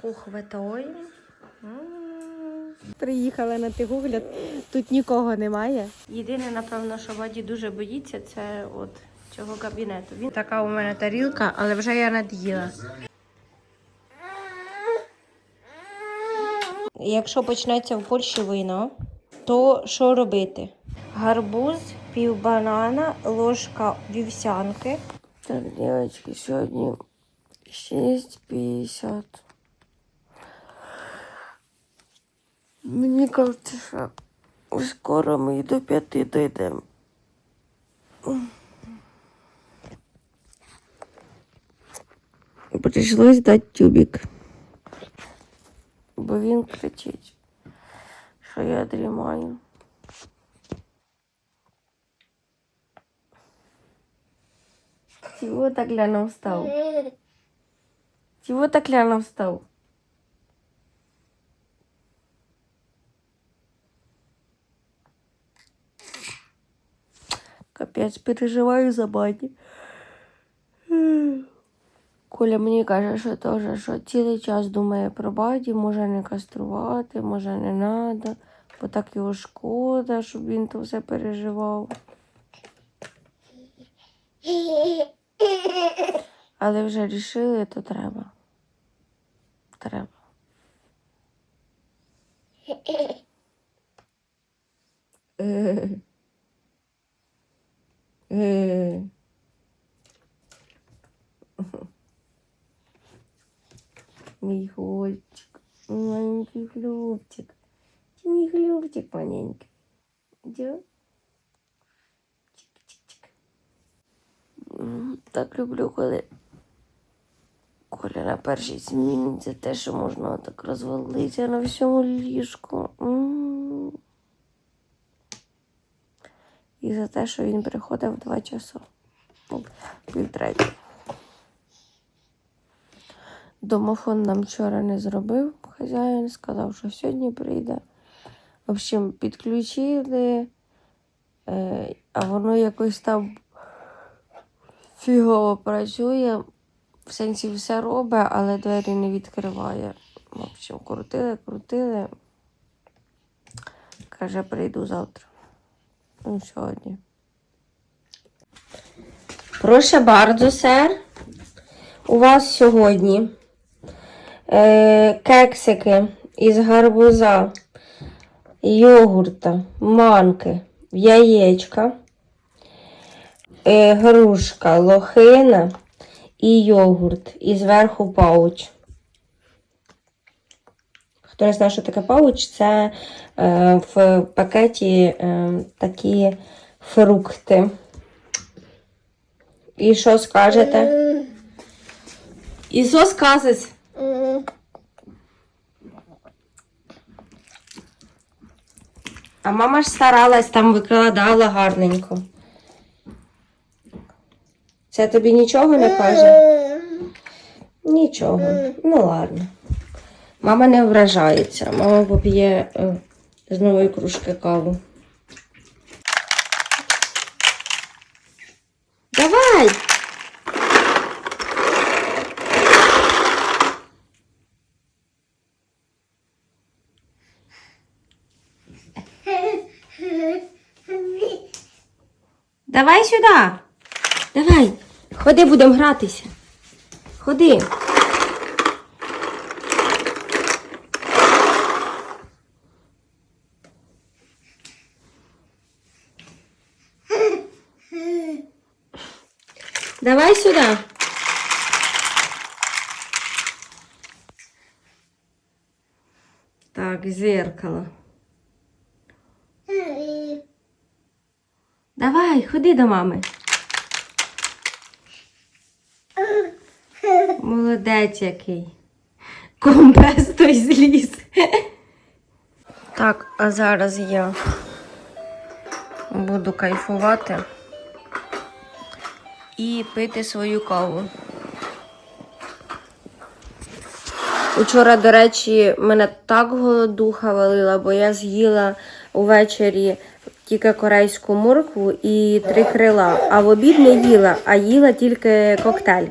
кухветой. Приїхали на тигогляд, тут нікого немає. Єдине, напевно, що Ваді дуже боїться, це от цього кабінету. Він така у мене тарілка, але вже я над'їла. Якщо почнеться в Польщі війна, то що робити? Гарбуз, пів банана, ложка вівсянки. Так, дівчатки, сьогодні 6.50. Мені кажуть, що скоро ми і до п'яти дійдемо. Прийшлось дати тюбик. Бо він кричить, що я дрімаю. Чего так гляно встал? Чего так гляно встал? Капець, переживаю за баті. Коля мені каже, що теж, що цілий час думає про баті, може не каструвати, може не треба, бо так його шкода, щоб він то все переживав. Але вже рішили, то треба. Треба. Е. Е. Мій хлопчик, маленький хлопчик. Ти мій хлопчик маленький. Чик-чик-чик. Так люблю, коли Коля на це те, що можна так розвалитися на всьому ліжку. І за те, що він приходив в два часи. Ну, півтретє. Домофон нам вчора не зробив. Хазяїн сказав, що сьогодні прийде. В общем, підключили, е, а воно якось там фігово працює. В сенсі все робить, але двері не відкриває. В общем, крутили, крутили. Каже, прийду завтра. Ну, сьогодні. Прошу bardzo, сер. У вас сьогодні кексики із гарбуза, йогурта, манки, яєчка, е, грушка, лохина і йогурт. І зверху пауч. Хто не знає, що таке пауч, це е, в пакеті е, такі фрукти. І що скажете? І що скажеш? А мама ж старалась, там викладала гарненько. Це тобі нічого не каже? Нічого. Ну ладно. Мама не вражається. Мама поп'є е, з нової кружки каву. Давай! Давай сюди. Давай. Ходи, будемо гратися. Ходи. Давай сюда. Так, зеркало. Давай, ходи до мами. Молодець який. Комбез той зліз. Так, а зараз я буду кайфувати і пити свою каву. Учора, до речі, мене так голодуха валила, бо я з'їла увечері тільки корейську моркву і три крила. А в обід не їла, а їла тільки коктейль.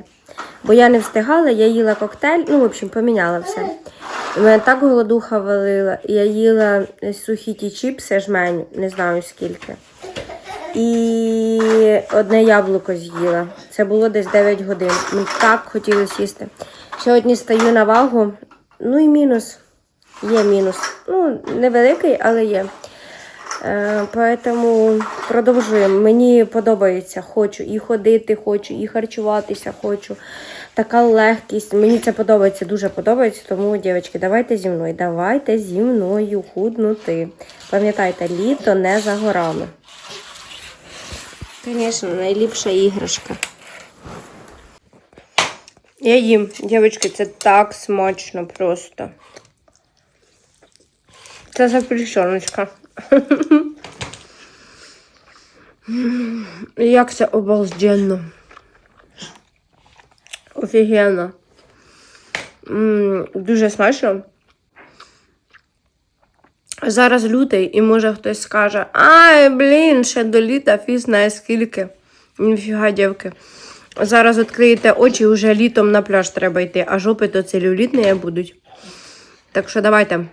Бо я не встигала, я їла коктейль, ну, в общем, поміняла все. У мене так голодуха валила. Я їла сухі ті чіпси, жменю, не знаю скільки. І одне яблуко з'їла. Це було десь 9 годин. Мені так хотілося їсти. Сьогодні стаю на вагу. Ну і мінус. Є мінус. Ну, невеликий, але є. Е, Поэтому продовжуємо. Мені подобається, хочу і ходити, хочу, і харчуватися хочу. Така легкість. Мені це подобається, дуже подобається. Тому, дівчатки, давайте зі мною. Давайте зі мною худнути. Пам'ятайте, літо не за горами. Звісно, найліпша іграшка. Я їм, дівчатки, це так смачно просто. Це запрещеночка. Як це обалденно. Офігенно. Дуже смачно. Зараз лютий, і може хтось скаже, ай, блін, ще до літа фіг знає скільки. Ніфіга, дівки. Зараз відкриєте очі, вже літом на пляж треба йти, а жопи то целюлітні будуть. Так що давайте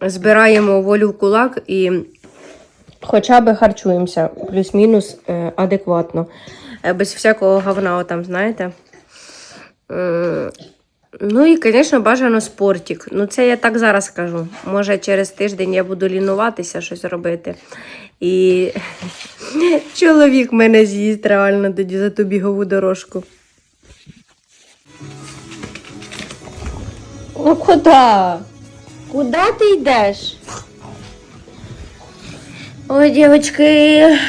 збираємо волю в кулак і хоча б харчуємося плюс-мінус е, адекватно. Е, без всякого говна, там, знаєте. Ну і, звісно, бажано спортик. Ну, це я так зараз скажу. Може, через тиждень я буду лінуватися щось робити. І чоловік мене з'їсть реально тоді за ту бігову дорожку. Ну куди? Куди ти йдеш? Ой, дівчатки,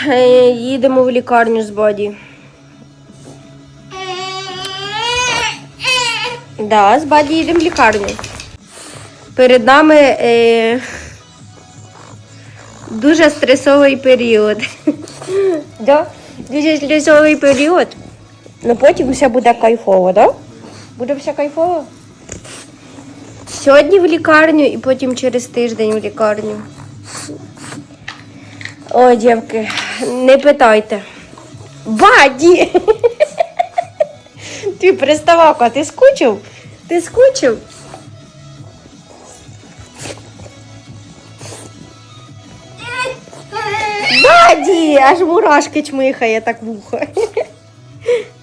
е, їдемо в лікарню з Боді. Да, з Баді їдемо в лікарню. Перед нами е, дуже стресовий період. да? Дуже стресовий період. Ну потім все буде кайфово, да? Буде все кайфово. Сьогодні в лікарню і потім через тиждень в лікарню. Ой, дівки, не питайте. Баді! Ти приставака, ти скучив? Ти скучив? Баді! Аж мурашки чмихає так вухо.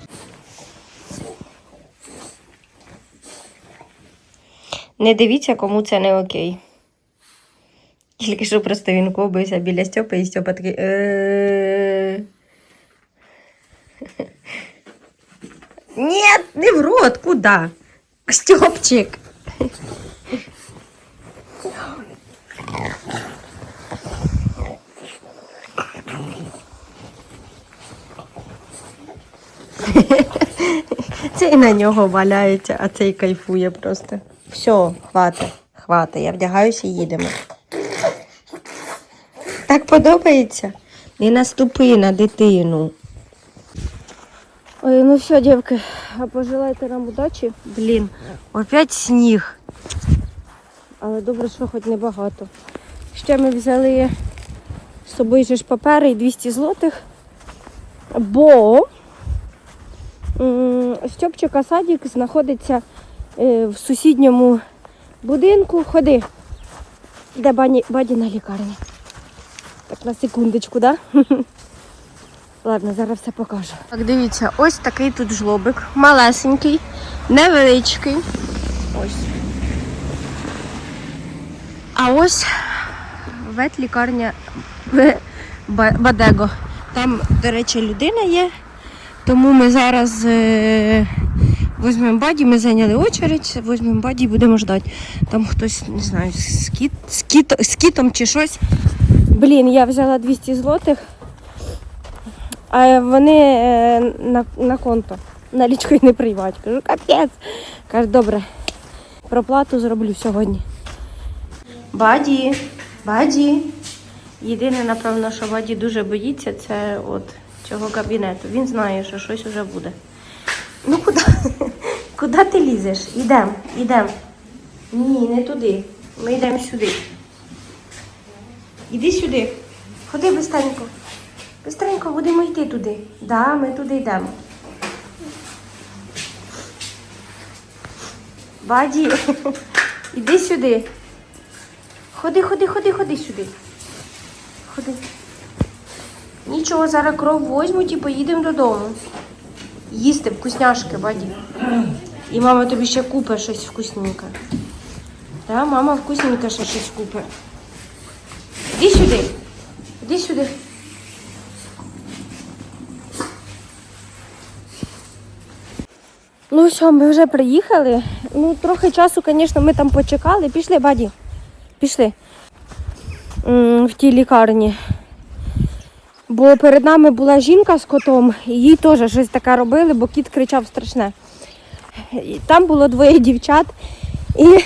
Не дивіться, кому це не окей. Тільки що просто він кобився біля Стьопи, і Стьопа такий. «Е-е-е». Нет, не в рот, куда? Степчик. Цей на нього валяється, а цей кайфує просто. Все, хватить, хватить. Я вдягаюся і їдемо. Так подобається? Не наступи на дитину. Ой, ну все, девки, а пожелайте нам удачі. Блін, опять сніг. Але добре, що хоч небагато. Ще ми взяли з собою же ж папери і 200 злотих, бо м, Стьопчика садик знаходиться в сусідньому будинку. Ходи, де бані, бадіна лікарня. Так, на секундочку, да? Ладно, зараз все покажу. Так, дивіться, ось такий тут жлобик. Малесенький, невеличкий. Ось. А ось ветлікарня Бадего. Там, до речі, людина є. Тому ми зараз е- візьмемо баді, ми зайняли очередь, візьмемо баді і будемо ждати. Там хтось, не знаю, з, кіт, з, кіт, з кітом чи щось. Блін, я взяла 200 злотих. А вони е, на, на конто налічкою не приймають. Кажу, капець. Каже, добре, проплату зроблю сьогодні. Баді, баді. Єдине, напевно, що Баді дуже боїться, це от цього кабінету. Він знає, що щось вже буде. Ну куди? Куди ти лізеш? Ідемо, ідемо. Ні, не туди. Ми йдемо сюди. Іди сюди. Ходи бистренько. Бистренько будемо йти туди. Да, ми туди йдемо. Баді, іди сюди. Ходи, ходи, ходи, ходи сюди. Ходи. Нічого, зараз кров возьмуть і поїдемо додому. Їсти вкусняшки, баді. І мама тобі ще купить щось вкусненьке. Так, мама вкусненьке ще щось купить. Іди сюди. Іди сюди. Ну що, ми вже приїхали. Ну, трохи часу, звісно, ми там почекали. Пішли, баді. Пішли. В тій лікарні. Бо перед нами була жінка з котом, їй теж щось таке робили, бо кіт кричав страшне. І Там було двоє дівчат, і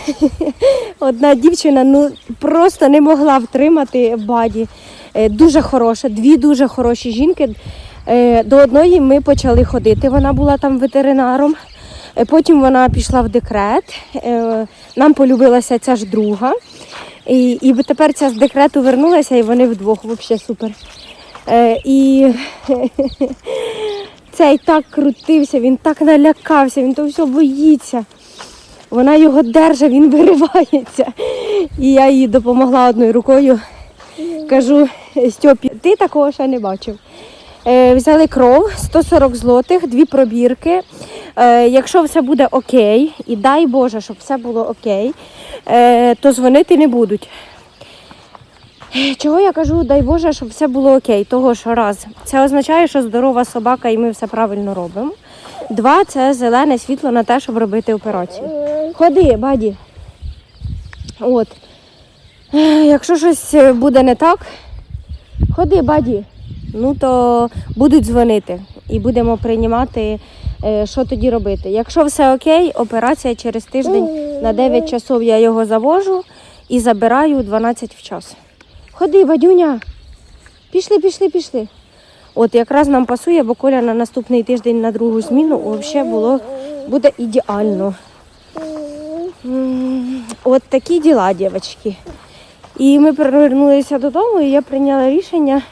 одна дівчина ну, просто не могла втримати баді. Е, Дуже хороша, дві дуже хороші жінки. Е, До одної ми почали ходити. Вона була там ветеринаром. Е, Потім вона пішла в декрет. Нам полюбилася ця ж друга. І, і тепер ця з декрету вернулася, і вони вдвох взагалі супер. Е, І цей так крутився, він так налякався, він то все боїться. Вона його держить, він виривається. І я їй допомогла одною рукою. Кажу, Стьопі, ти такого ще не бачив. Е, взяли кров 140 злотих, дві пробірки. Е, якщо все буде окей, і дай Боже, щоб все було окей, то дзвонити не будуть. Чого я кажу, дай Боже, щоб все було окей. Того що раз, це означає, що здорова собака і ми все правильно робимо. Два це зелене світло на те, щоб робити операцію. Ходи, баді. От. Е, Якщо щось буде не так, ходи, баді. Ну то будуть дзвонити і будемо приймати, е, що тоді робити. Якщо все окей, операція через тиждень на 9 часов я його завожу і забираю 12 в час. Ходи, Вадюня. Пішли, пішли, пішли. От якраз нам пасує, бо Коля на наступний тиждень на другу зміну взагалі було буде ідеально. От такі діла, дівчатки. І ми повернулися додому, і я прийняла рішення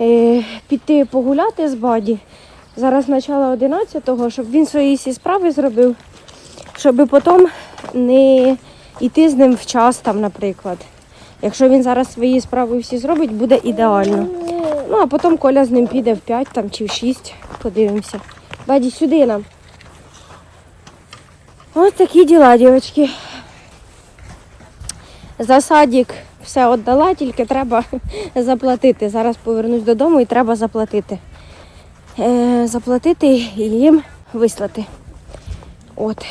е, піти погуляти з Баді. Зараз начало 11-го, щоб він свої всі справи зробив, щоб потім не йти з ним в час там, наприклад. Якщо він зараз свої справи всі зробить, буде ідеально. Ну, а потім Коля з ним піде в 5 там, чи в 6, подивимося. Баді, сюди нам. Ось такі діла, дівчатки. За садик все віддала, тільки треба заплатити. Зараз повернусь додому і треба заплатити. Е, заплатити і їм вислати. От.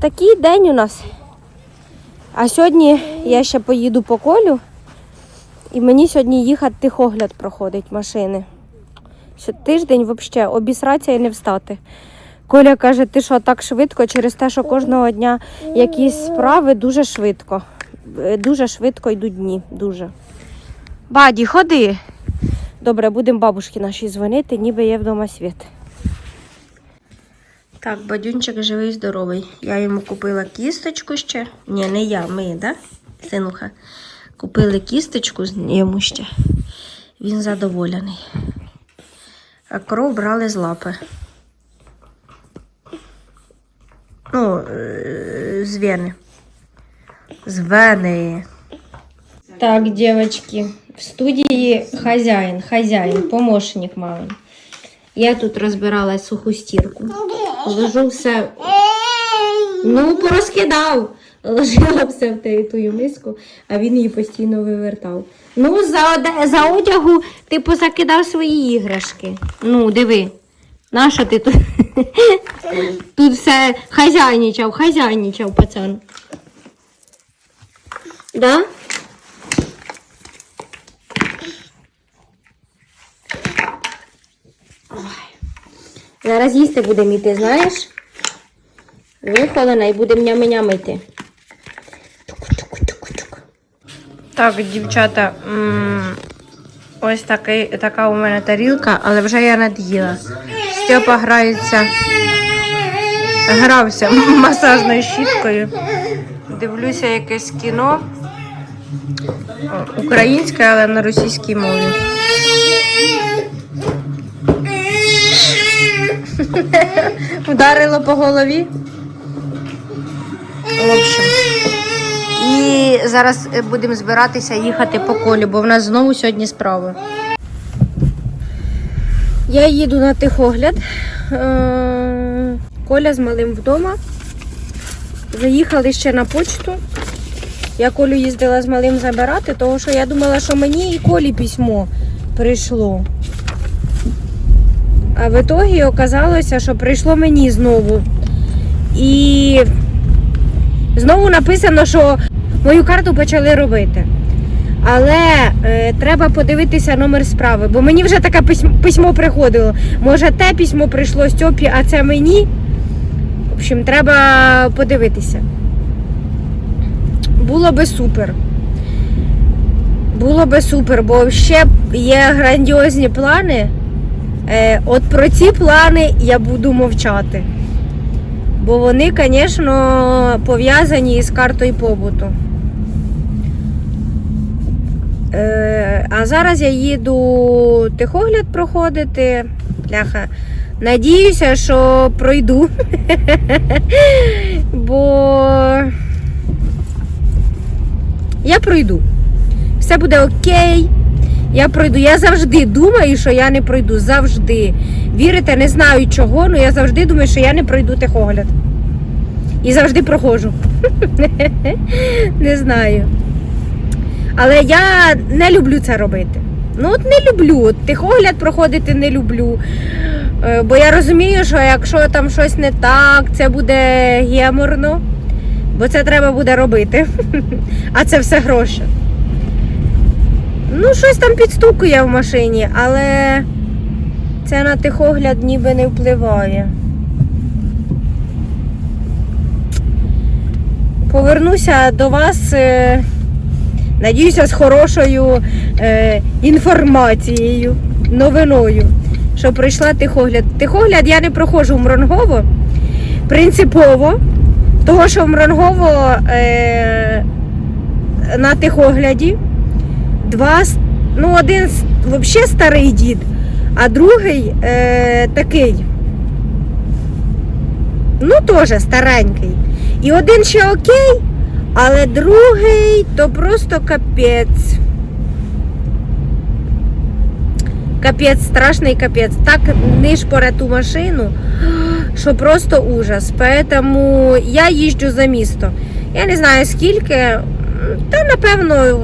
Такий день у нас. А сьогодні я ще поїду по колю, і мені сьогодні їхати тихогляд проходить машини. Що тиждень взагалі обісратися і не встати. Коля каже, ти що так швидко через те, що кожного дня якісь справи дуже швидко. Е, Дуже швидко йдуть дні. Дуже. Баді, ходи. Добре, будемо бабушці нашій дзвонити, ніби є вдома світ. Так, бадюнчик живий, здоровий. Я йому купила кісточку ще. Ні, не я, ми, да? Синуха. Купили кісточку йому ще. Він задоволений. А кров брали з лапи. Ну, е, з вени. З вени. Так, девочки, в студії хазяїн, хазяїн, помощник мами. Я тут розбирала суху стірку. Ложу все. Ну, порозкидав. Ложила все в те- тую миску, а він її постійно вивертав. Ну, за, за одягу ти позакидав свої іграшки. Ну, диви. Нащо ти тут? Тут все хазяйничав, хазяйничав, пацан. Да? Зараз їсти будемо йти, знаєш? Вихолена і будемо нями-нями. Так, дівчата, ось такий, така у мене тарілка, але вже я над'їла. Степа грається, грався масажною щіткою. Дивлюся якесь кіно. Українське, але на російській мові. Вдарило по голові. І зараз е, будемо збиратися їхати по колі, бо в нас знову сьогодні справи. Я їду на тихогляд. Е, Коля з малим вдома. Заїхали ще на почту. Я Колю їздила з малим забирати, тому що я думала, що мені і Колі письмо прийшло. А в ітогі оказалося, що прийшло мені знову. І знову написано, що мою карту почали робити. Але е, треба подивитися номер справи, бо мені вже таке письмо, письмо приходило. Може, те письмо прийшло Стьопі, а це мені. В общем, треба подивитися. Було би супер. Було би супер, бо ще є грандіозні плани. Е, от про ці плани я буду мовчати. Бо вони, звісно, пов'язані із картою побуту. Е, а зараз я їду тихогляд проходити. Бляха. Надіюся, що пройду. Бо я пройду. Все буде окей. Я пройду. Я завжди думаю, що я не пройду. Завжди. Вірите, не знаю чого, але я завжди думаю, що я не пройду тихогляд. І завжди проходжу. Не знаю. Але я не люблю це робити. Ну, от не люблю. Тихогляд проходити не люблю. Е, Бо я розумію, що якщо там щось не так, це буде геморно. Бо це треба буде робити. А це все гроші. Ну, щось там підстукує в машині, але це на тихогляд ніби не впливає. Повернуся до вас, е, надіюся, з хорошою е, інформацією, новиною, що пройшла тихогляд. Тихогляд я не проходжу в принципово, того, що в Мронгово е, на тихогляді два, ну один взагалі старий дід, а другий е, такий. Ну, теж старенький. І один ще окей, але другий то просто капець. Капець, страшний капець. Так нишпоре ту машину, що просто ужас. Поэтому я їжджу за місто. Я не знаю скільки, та напевно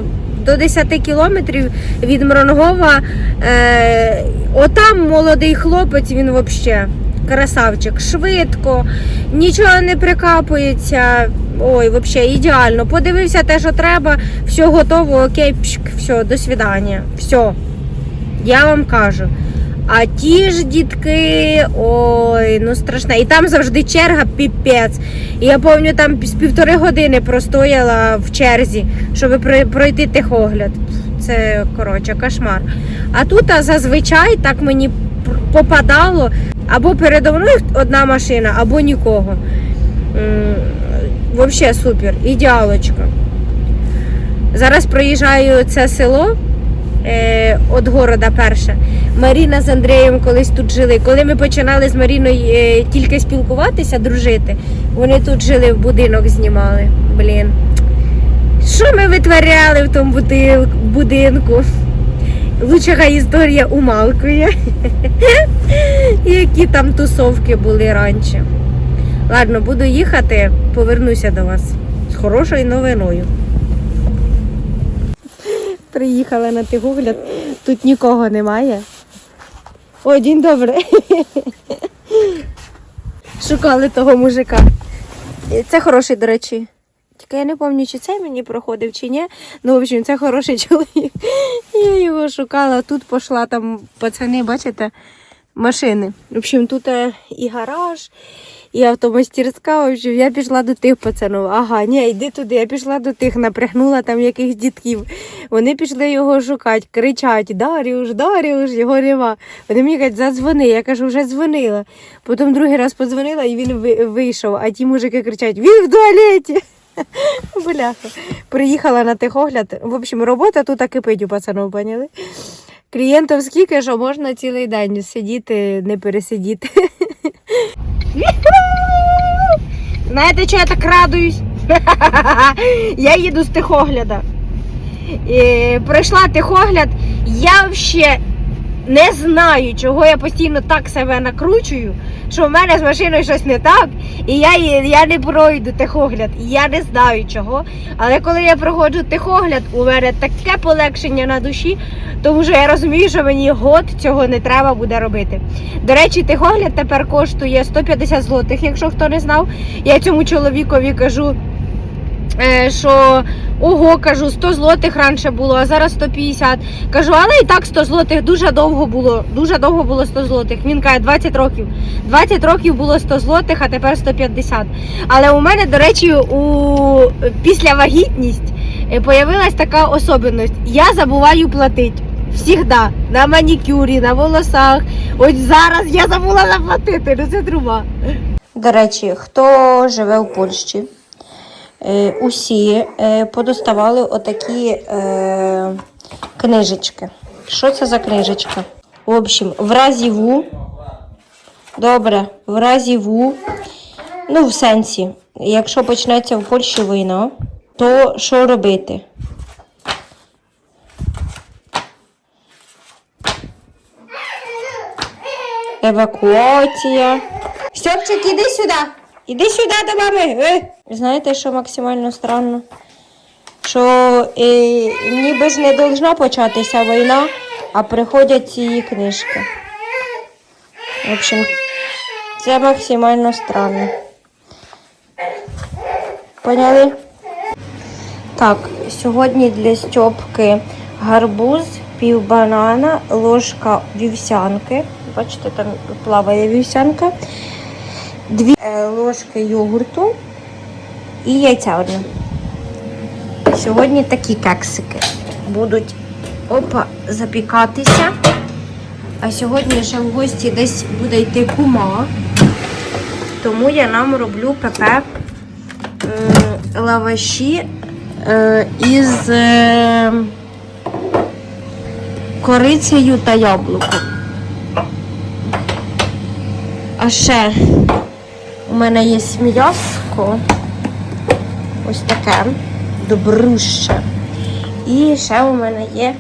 до 10 кілометрів від Мронгова. Е, отам молодий хлопець, він взагалі красавчик. Швидко, нічого не прикапується. Ой, взагалі ідеально. Подивився те, що треба, все готово, окей, пшк, все, до свидання. Все. Я вам кажу. А ті ж дітки, ой, ну страшне. І там завжди черга піпець. І я пам'ятаю, там з півтори години простояла в черзі, щоб прой- пройти техогляд. Це коротше кошмар. А тут а, зазвичай так мені попадало або передо мною одна машина, або нікого. Взагалі супер, ідеалочка. Зараз проїжджаю це село е, від города перше. Маріна з Андрієм колись тут жили. Коли ми починали з Маріною е, тільки спілкуватися, дружити, вони тут жили, в будинок знімали. Блін. Що ми витворяли в тому будинку? Лучша історія умалкує. Які там тусовки були раніше. Ладно, буду їхати, повернуся до вас з хорошою новиною. Приїхала на тигогляд, тут нікого немає. Ой, день добрий. Шукали того мужика. Це хороший, до речі. Тільки я не пам'ятаю, чи це мені проходив, чи ні. Ну, в общем, це хороший чоловік. Я його шукала. Тут пішла там пацани, бачите, машини. В общем, тут е, і гараж, і автомастерська. В общем, я пішла до тих пацанів. Ага, ні, йди туди. Я пішла до тих, напрягнула там якихось дітків. Вони пішли його шукати, кричать: Дарюш, Дарюш, його нема. Вони мені кажуть, задзвони. Я кажу, вже дзвонила. Потім другий раз подзвонила і він ви- вийшов. А ті мужики кричать: він в туалеті. Бляха. Приїхала на техогляд. В общем, робота тут кипить у пацанів, поняли? Клієнтів скільки, що можна цілий день сидіти, не пересидіти. Знаєте, чого я так радуюсь? Я їду з тихогляда. І пройшла тихогляд. Я взагалі не знаю, чого я постійно так себе накручую, що в мене з машиною щось не так, і я, я не пройду тихогляд. І Я не знаю чого. Але коли я проходжу тихогляд, у мене таке полегшення на душі, тому що я розумію, що мені год цього не треба буде робити. До речі, тихогляд тепер коштує 150 злотих, якщо хто не знав. Я цьому чоловікові кажу. е, Що ого, кажу, 100 злотих раніше було, а зараз 150. Кажу, але і так 100 злотих дуже довго було. Дуже довго було 100 злотих. Він каже, 20 років. 20 років було 100 злотих, а тепер 150. Але у мене, до речі, у після вагітність е, появилась така особливість. Я забуваю платити. Всігда. На манікюрі, на волосах. Ось зараз я забула заплатити. Ну це труба. До речі, хто живе в Польщі? Е, усі е, подоставали отакі е, книжечки. Що це за книжечка? В общем, в разі ву. Добре, в разі ву. Ну, в сенсі, якщо почнеться в Польщі війна, то що робити? Евакуація. Стьопчик, іди сюди. Іди сюди до мами. Знаєте, що максимально странно? Що е, ніби ж не должна початися війна, а приходять ці книжки. В общем, це максимально странно. Поняли? Так, сьогодні для Стьопки гарбуз, пів банана, ложка вівсянки. Бачите, там плаває вівсянка. Дві е, ложки йогурту і яйця одне. Сьогодні такі кексики будуть опа, запікатися. А сьогодні ще в гості десь буде йти кума. Тому я нам роблю ПП м, лаваші е, із е, корицею та яблуком. А ще у мене є м'яско. Ось таке. Добруще. І ще у мене є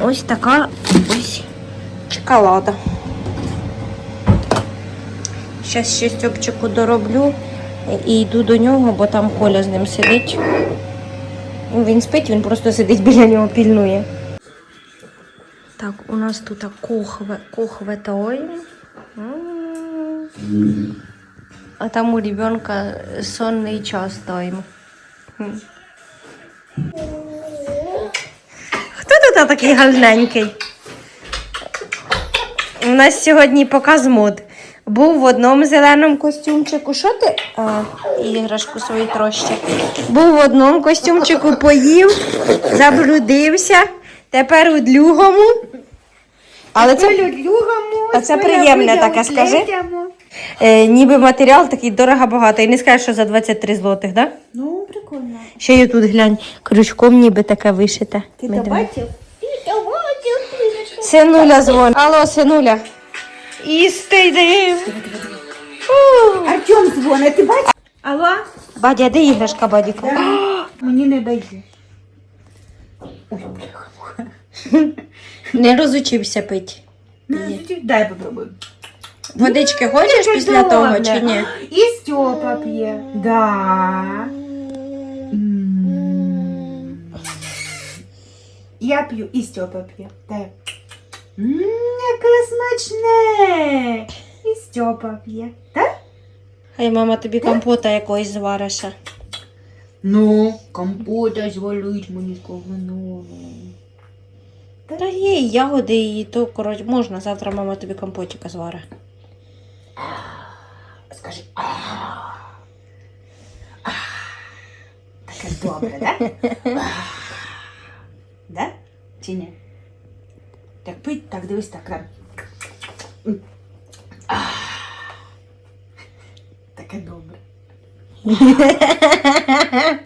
ось така ось чоколада. Зараз ще Стьопчику дороблю і йду до нього, бо там Коля з ним сидить. Ну, Він спить, він просто сидить біля нього, пільнує. Так, у нас тут кухве, кухве тойм. М. А там у ребенка сонний час тойм. М. Хто тут такий гарненький? У нас сьогодні показ мод. Був в одному зеленому костюмчику. Що ти? А, іграшку свою трощик. Був в одному костюмчику, поїв, заблудився. Тепер у другому. Але це, а це приємне таке, скажи. Е, ніби матеріал такий дорого багато. І не скажеш, що за 23 злотих, так? Да? Ну, прикольно. Ще й тут глянь, крючком ніби таке вишите. Ти Ми то бачив? Ти то бачив. Синуля дзвонить. Алло, синуля. Істи йди. Артем дзвонить, ти бачиш? Алло? Бадя, де іграшка, бадіка? Мені не дає. Ой, бляха. Не розучився пить. Ну, Дай попробуй. Водички хочеш після того добре. чи ні? І Степа п'є. Да. М. Я п'ю, і Степа п'є. М, Яке смачне. І Степа п'є. Так? Хай мама тобі компота якогось звариш. Ну, компота звалить мені ковину. Та є і ягоди, і то, коротше, можна. Завтра мама тобі компотика зварить. Скажи. «А». А. Таке добре, да? А. Да? Чи ні? Так пить, так дивись, так. так. М. А. Таке добре.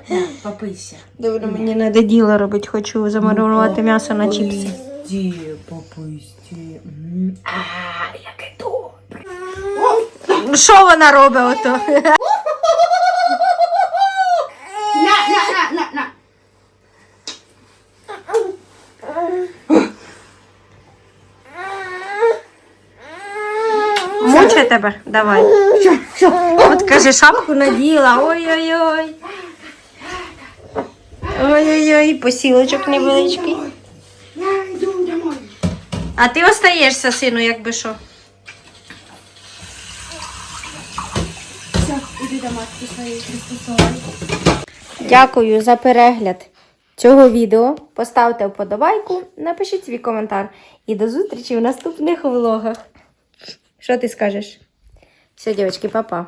На, Попийся. Добре, мені треба діло робити, хочу замаринувати м'ясо на чіпси. Ді, попусти. Що вона робить ото? На, на, на, на, на. Мучає тебе? Давай. От каже, шапку наділа. Ой-ой-ой. Ой-ой-ой, посілочок невеличкий. А ти остаєшся, сину, якби що. Дякую за перегляд цього відео. Поставте вподобайку, напишіть свій коментар. І до зустрічі в наступних влогах. Що ти скажеш? Все, дівчатки, па-па.